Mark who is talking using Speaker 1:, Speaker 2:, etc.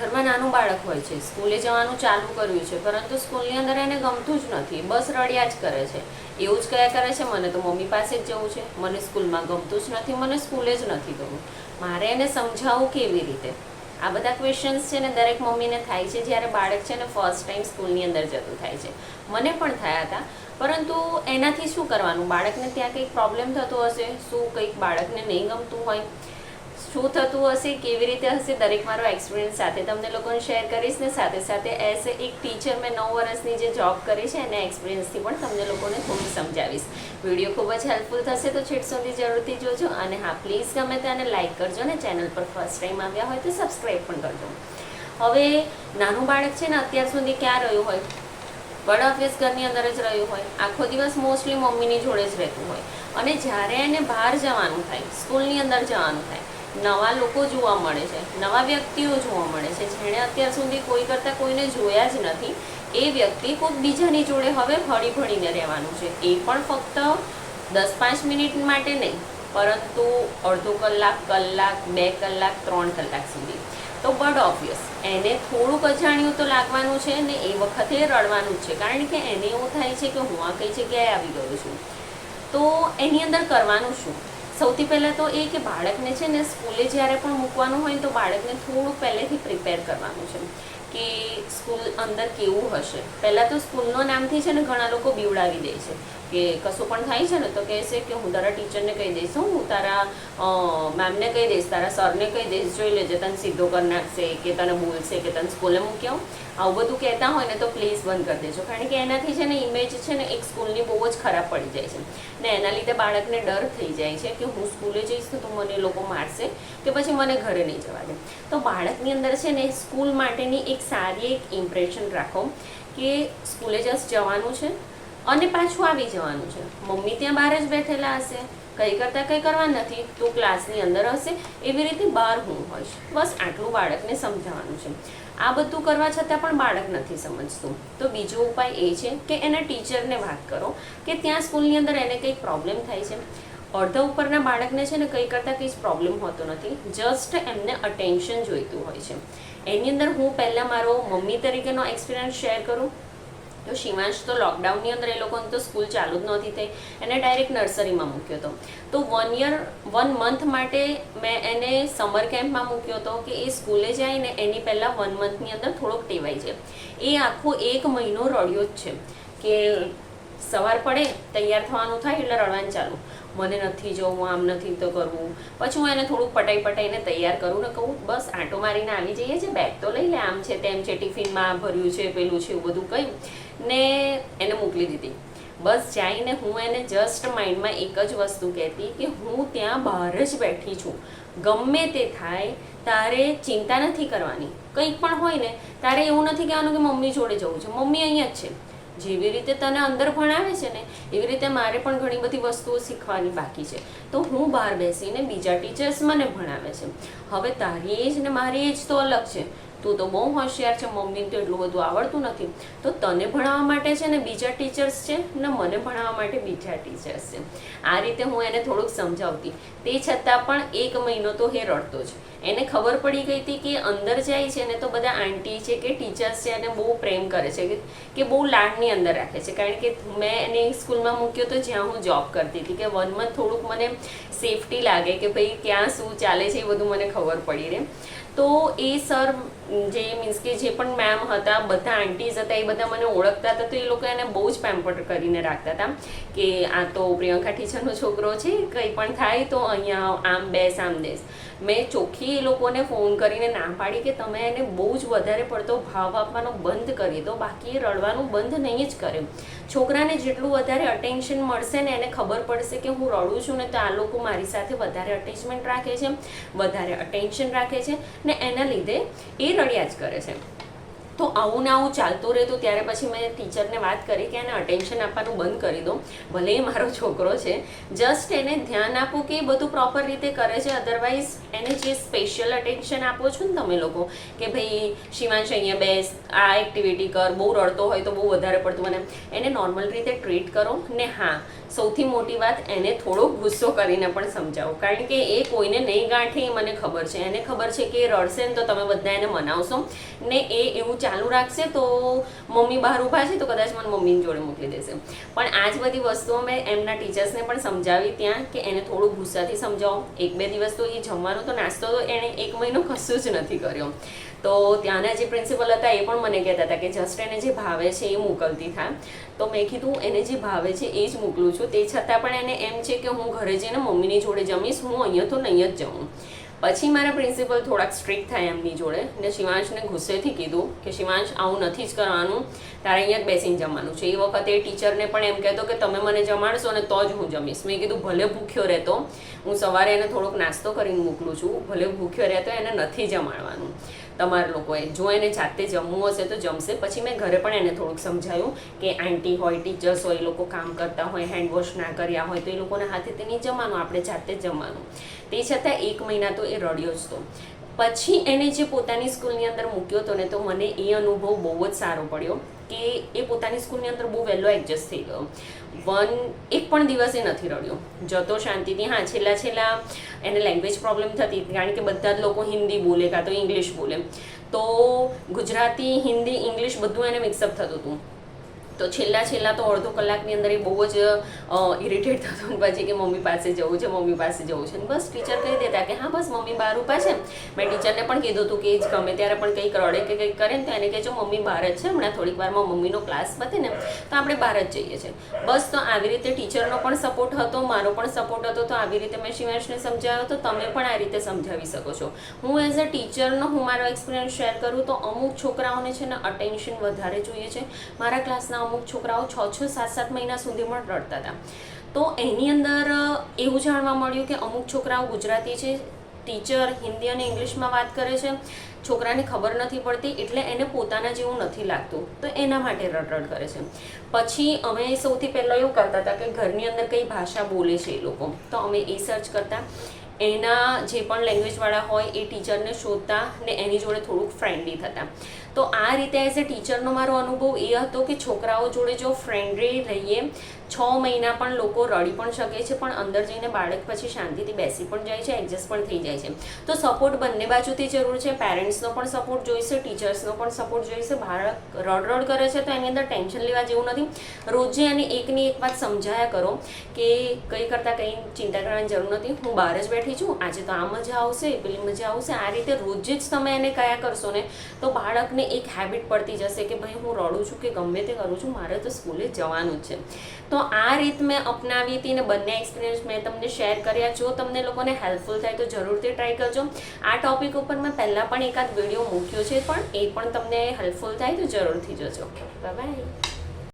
Speaker 1: ઘરમાં નાનું બાળક હોય છે. સ્કૂલે જવાનું ચાલુ કર્યું છે, પરંતુ સ્કૂલની અંદર એને ગમતું જ નથી. બસ રડ્યા જ કરે છે. એવું જ કયા કરે છે? મને તો મમ્મી પાસે જ જવું છે. મને સ્કૂલમાં ગમતું જ નથી, મને સ્કૂલે જ નથી ગમતું. મારે એને સમજાવવું કેવી રીતે? આ બધા ક્વેશ્ચન્સ છે ને દરેક મમ્મીને થાય છે જ્યારે બાળક છે ને ફર્સ્ટ ટાઈમ સ્કૂલની અંદર જતું થાય છે. મને પણ થયા હતા. પરંતુ એનાથી શું કરવાનું? બાળકને ત્યાં કંઈક પ્રોબ્લેમ થતો હશે? શું કંઈક બાળકને નહીં ગમતું હોય? શું થતું હશે, કેવી રીતે હશે, દરેક મારો એક્સપિરિયન્સ સાથે તમને લોકોને શેર કરીશ ને સાથે સાથે એઝ એક ટીચર મેં નવ વર્ષની જે જોબ કરી છે, એના એક્સપિરિયન્સથી પણ તમને લોકોને થોડું સમજાવીશ. વીડિયો ખૂબ જ હેલ્પફુલ થશે, તો છેટ સુધી જરૂરથી જોજો અને હા પ્લીઝ ગમે તેને લાઇક કરજો ને ચેનલ પર ફર્સ્ટ ટાઈમ આવ્યા હોય તો સબસ્ક્રાઈબ પણ કરજો. હવે, નાનું બાળક છે ને અત્યાર સુધી ક્યાં રહ્યું હોય? બડ ઓફિસ ઘરની અંદર જ રહ્યું હોય. આખો દિવસ મોસ્ટલી મમ્મીની જોડે જ રહેતું હોય. અને જ્યારે એને બહાર જવાનું થાય સ્કૂલની અંદર જવાનું થાય નવા લોકો જોવા મળે છે, નવા વ્યક્તિઓ જોવા મળે છે, જેણે અત્યાર સુધી કોઈ કરતાં કોઈને જોયા જ નથી, એ વ્યક્તિ કોઈક બીજાની જોડે હવે હળી ભળીને રહેવાનું છે. એ પણ ફક્ત દસ પાંચ મિનિટ માટે નહીં, પરંતુ અડધો કલાક કલાક, બે કલાક, ત્રણ કલાક સુધી. તો બટ ઓબ્વિયસ, એને થોડુંક અજાણ્યું તો લાગવાનું છે ને એ વખતે રડવાનું જ છે, કારણ કે એને એવું થાય છે કે હું આ કઈ જગ્યાએ આવી ગયો છું. તો એની અંદર કરવાનું શું? સૌથી પહેલાં તો એ કે બાળકને છે ને સ્કૂલે જ્યારે પણ મૂકવાનું હોય તો બાળકને થોડું પહેલેથી પ્રિપેર કરવાનું છે. કે સ્કૂલ અંદર કેવું હશે? પહેલાં તો સ્કૂલનો નામથી છે ને ઘણા લોકો બીવડાવી દે છે. કે કશું પણ થાય છે ને તો કહેશે કે હું તારા ટીચરને કહી દઈશ. હું તારા મેમને કહી દઈશ, તારા સરને કહી દઈશ. જોઈ લેજે, તને સીધો કરી નાખશે કે તને બોલશે કે તને સ્કૂલે મૂકી આવું આવું બધું કહેતા હોય ને તો પ્લીઝ બંધ કરી દેજો. કારણ કે એનાથી છે ને ઇમેજ છે ને એક સ્કૂલની બહુ જ ખરાબ પડી જાય છે. ને એના લીધે બાળકને ડર થઈ જાય છે કે હું સ્કૂલે જઈશ તો મને લોકો મારશે કે પછી મને ઘરે નહીં જવા દે. તો બાળકની અંદર છે ને સ્કૂલ માટેની એક સારી એક ઇમ્પ્રેશન રાખો કે સ્કૂલે જસ્ટ જવાનું છે અને પાછું આવી જવાનું છે. મમ્મી ત્યાં બહાર જ બેઠેલા હશે, કંઈ કરતાં કંઈ કરવા નથી, તો ક્લાસની અંદર હશે, એવી રીતે બહાર હું હોઈશ. બસ આટલું બાળકને સમજાવવાનું છે. આ બધું કરવા છતાં પણ બાળક નથી સમજતું. તો બીજો ઉપાય એ છે કે એના ટીચરને વાત કરો કે ત્યાં સ્કૂલની અંદર એને કંઈક પ્રોબ્લેમ થાય છે? અડધા ઉપરના બાળકને છે ને કંઈ કરતાં કંઈ પ્રોબ્લેમ હોતો નથી. જસ્ટ એમને અટેન્શન જોઈતું હોય છે. એની અંદર હું પહેલાં મારો મમ્મી તરીકેનો એક્સપિરિયન્સ શેર કરું. તો શિવાંશ તો લોકડાઉનની અંદર એ લોકોને તો સ્કૂલ ચાલુ જ નહોતી થઈ. એને ડાયરેક્ટ નર્સરીમાં મૂક્યો હતો. તો વન યર વન મંથ માટે મેં એને સમર કેમ્પમાં મૂક્યો હતો કે એ સ્કૂલે જાય ને એની પહેલાં વન મંથની અંદર થોડોક ટેવાય જાય. એ આખો એક મહિનો રડ્યો જ છે કે સવાર પડે, તૈયાર થવાનું થાય એટલે રડવાનું ચાલુ. મને નથી જવું આમ નથી તો કરવું. પછી હું એને થોડુંક પટાઈ પટાઈને તૈયાર કરું ને કહું, બસ, આંટો મારીને આવી જઈએ છે બેગ તો લઈ લે, આમ છે તેમ છે, ટિફિનમાં ભર્યું છે, પેલું છે, એવું બધું કહ્યું. ને એને મોકલી દીધી. બસ જઈને હું એને જસ્ટ માઇન્ડમાં એક જ વસ્તુ કહેતી કે હું ત્યાં બહાર જ બેઠી છું. ગમે તે થાય, તારે ચિંતા નથી કરવાની. કંઈક પણ હોય ને, તારે એવું નથી કહેવાનું કે મમ્મી જોડે જવું છે. મમ્મી અહીંયા જ છે. જેવી રીતે તને અંદર ભણાવે છે ને, એવી રીતે મારે પણ ઘણી બધી વસ્તુઓ શીખવાની બાકી છે. તો હું બહાર બેસીને બીજા ટીચર્સ મને ભણાવે છે. હવે તારી એજ ને મારી એજ તો અલગ છે. તું તો બહુ હોશિયાર છે, મમ્મીને તો એટલું બધું આવડતું નથી. તો તને ભણાવવા માટે છે ને બીજા ટીચર્સ છે ને મને ભણાવવા માટે બીજા ટીચર્સ છે. આ રીતે હું એને થોડુંક સમજાવતી. તે છતાં પણ એક મહિનો તો હે રડતો જ. એને ખબર પડી ગઈ હતી કે અંદર જાય છે ને તો બધા આંટી છે કે ટીચર્સ છે એને બહુ પ્રેમ કરે છે, કે- બહુ લાડની અંદર રાખે છે. કારણ કે મેં એને સ્કૂલમાં મૂક્યો તો જ્યાં હું જોબ કરતી હતી કે વન મંથ થોડુંક મને સેફટી લાગે કે ભાઈ ક્યાં શું ચાલે છે એ બધું મને ખબર પડી રહે. તો એ સર, જે મીન્સ કે જે પણ મેમ હતા, બધા આંટીઝ હતા, એ બધા મને ઓળખતા હતા, તો એ લોકો એને બહુ જ પેમ્પર કરીને રાખતા હતા કે આ તો પ્રિયંકા ટીચરનો છોકરો છે, કંઈ પણ થાય તો અહીંયા આમ બેસ, આમ દેસ મેં ચોખ્ખી એ લોકોને ફોન કરીને ના પાડી કે તમે એને બહુ જ વધારે પડતો ભાવ આપવાનો બંધ કરી દો. બાકી એ રડવાનું બંધ નહીં જ કરે. છોકરાને જેટલું વધારે અટેન્શન મળશે ને એને ખબર પડશે કે હું રડું છું ને તો આ લોકો મારી સાથે વધારે અટેચમેન્ટ રાખે છે, વધારે અટેન્શન રાખે છે ને એના લીધે એ રડ્યા જ કરે છે. તો આવું ને આવું ચાલતું રહેતું ત્યારે પછી મેં ટીચરને વાત કરી કે એને અટેન્શન આપવાનું બંધ કરી દો ભલે એ મારો છોકરો છે. જસ્ટ એને ધ્યાન આપો કે એ બધું પ્રોપર રીતે કરે છે. અધરવાઇઝ એને જે સ્પેશિયલ અટેન્શન આપો છો ને તમે લોકો, કે ભાઈ શિવાંશ અહીંયા બેસ, આ એક્ટિવિટી કર, બહુ રડતો હોય તો બહુ વધારે પડતું મને. એને નોર્મલ રીતે ટ્રીટ કરો ને હા, સૌથી મોટી વાત, એને થોડો ગુસ્સો કરીને પણ સમજાવો. કારણ કે એ કોઈને નહીં ગાંઠે એ મને ખબર છે. એને ખબર છે કે એ રડશે ને તો તમે બધા એને મનાવશો. ને એ એવું ચાલુ રાખશે તો મમ્મી બહાર ઊભા છે તો કદાચ મને મમ્મીની જોડે મોકલી દેશે. પણ આ જ બધી વસ્તુઓ મેં એમના ટીચર્સને પણ સમજાવી ત્યાં કે એને થોડું ગુસ્સાથી સમજાવો. એક બે દિવસ તો એ જમવાનો તો નાસ્તો તો એણે એક મહિનો કશું જ નથી કર્યો. તો ત્યાંના જે પ્રિન્સિપલ હતા એ પણ મને કહેતા હતા કે જસ્ટ એને જે ભાવે છે એ મોકલતી થા. તો મેં કીધું, એને જે ભાવે છે એ જ મોકલું છું. તે છતાં પણ એને એમ છે કે હું ઘરે જઈને મમ્મીની જોડે જમીશ, હું અહીંયા તો નહીં જ જમું પછી મારા પ્રિન્સિપલ થોડાક સ્ટ્રિક્ટ થાય એમની જોડે. ને શિવાંશને ગુસ્સેથી કીધું કે શિવાંશ, આવું નથી જ કરવાનું. તારે અહીંયા જ બેસીને જમવાનું છે. એ વખતે એ ટીચરને પણ એમ કહેતો કે તમે મને જમાડશો ને તો જ હું જમીશ. મેં કીધું, ભલે ભૂખ્યો રહેતો, હું સવારે એને થોડોક નાસ્તો કરીને મોકલું છું. ભલે ભૂખ્યો રહેતો, એને નથી જમાડવાનું. તમારા લોકોએ જો એને જાતે જમવું હશે તો જમશે. પછી મેં ઘરે પણ એને થોડુંક સમજાયું કે આંટી હોય, ટીચર્સ હોય, એ લોકો કામ કરતા હોય હેન્ડવોશ ના કર્યા હોય, તો એ લોકોના હાથે તે નહીં જમવાનું, આપણે જાતે જમવાનું. તે છતાં એક મહિના તો એ રડ્યો જ તો. પછી એને જે પોતાની સ્કૂલની અંદર મૂક્યો હતો ને, તો મને એ અનુભવ બહુ જ સારો પડ્યો. કે એ પોતાની સ્કૂલની અંદર બહુ વહેલો એડજસ્ટ થઈ ગયો. વન, એક પણ દિવસે નથી રડ્યો. જતો શાંતિથી, હા, છેલ્લા છેલ્લા એને લેંગ્વેજ પ્રોબ્લેમ થતી, કારણ કે બધા જ લોકો હિન્દી બોલે, કાં તો ઇંગ્લિશ બોલે. તો ગુજરાતી, હિન્દી ઇંગ્લિશ બધું એને મિક્સઅપ થતું હતું. તો છેલ્લા છેલ્લા તો અડધો કલાકની અંદર એ બહુ જ ઇરિટેટ થતો પછી કે મમ્મી પાસે જવું છે, મમ્મી પાસે જવું છે. બસ ટીચર કહી દેતા કે હા, બસ મમ્મી બહાર ઊભા છે. મેં ટીચરને પણ કીધું હતું કે જ ગમે ત્યારે પણ કંઈક રડે કે કંઈક કરે ને તો એને કહેજો, મમ્મી બહાર જ છે. હમણાં થોડીક વારમાં મમ્મીનો ક્લાસ પતે ને, તો આપણે બહાર જ જઈએ છીએ. બસ તો આવી રીતે ટીચરનો પણ સપોર્ટ હતો, મારો પણ સપોર્ટ હતો. તો આવી રીતે મેં શિવાંશને સમજાવ્યો તો તમે પણ આ રીતે સમજાવી શકો છો. હું એઝ અ ટીચરનો હું મારો એક્સપિરિયન્સ શેર કરું તો અમુક છોકરાઓને છે ને અટેન્શન વધારે જોઈએ છે. મારા ક્લાસના અમુક છોકરાઓ છ છ, સાત સાત મહિના સુધી પણ રડતા હતા. તો એની અંદર એવું જાણવા મળ્યું કે અમુક છોકરાઓ ગુજરાતી છે, ટીચર હિન્દી અને ઇંગ્લિશમાં વાત કરે છે, છોકરાને ખબર નથી પડતી, એટલે એને પોતાના જેવું નથી લાગતું. તો એના માટે રડરડ કરે છે. પછી અમે સૌથી પહેલાં એવું કરતા હતા કે ઘરની અંદર કઈ ભાષા બોલે છે એ લોકો. તો અમે એ સર્ચ કરતા. એના જે પણ લેંગ્વેજવાળા હોય એ ટીચરને શોધતા ને એની જોડે થોડુંક ફ્રેન્ડલી થતા. તો આ રીતે એઝ એ ટીચરનો મારો અનુભવ એ હતો કે છોકરાઓ જોડે જો ફ્રેન્ડલી રહીએ, છ મહિના પણ લોકો રડી પણ શકે છે, પણ અંદર જઈને બાળક પછી શાંતિથી બેસી પણ જાય છે એડજસ્ટ પણ થઈ જાય છે. તો સપોર્ટ બંને બાજુથી જરૂર છે પેરેન્ટ્સનો પણ સપોર્ટ જોઈશે ટીચર્સનો પણ સપોર્ટ જોઈશે. બાળક રડ રડ કરે છે તો એની અંદર ટેન્શન લેવા જેવું નથી. રોજે એને એકની એક વાત સમજાયા કરો કે કંઈ કરતાં કંઈ ચિંતા કરવાની જરૂર નથી. હું બહાર જ બેઠી છું, આજે તો આ મજા આવશે, પેલી મજા આવશે. આ રીતે રોજ જ તમે એને કયા કરશો ને, તો બાળકને એક હેબિટ પડતી જશે કે ભાઈ હું રડું છું કે ગમે તે કરું છું, મારે તો સ્કૂલે જવાનું છે. તો આ રીત મેં અપનાવી હતી ને બંને એક્સપિરિયન્સ મેં તમને શેર કર્યા. જો તમને લોકોને હેલ્પફુલ થાય તો જરૂરથી ટ્રાય કરજો. આ ટોપિક ઉપર મેં પહેલાં પણ એકાદ વીડિયો મૂક્યો છે, પણ એ પણ તમને હેલ્પફુલ થાય તો જરૂરથી જોજો. બાય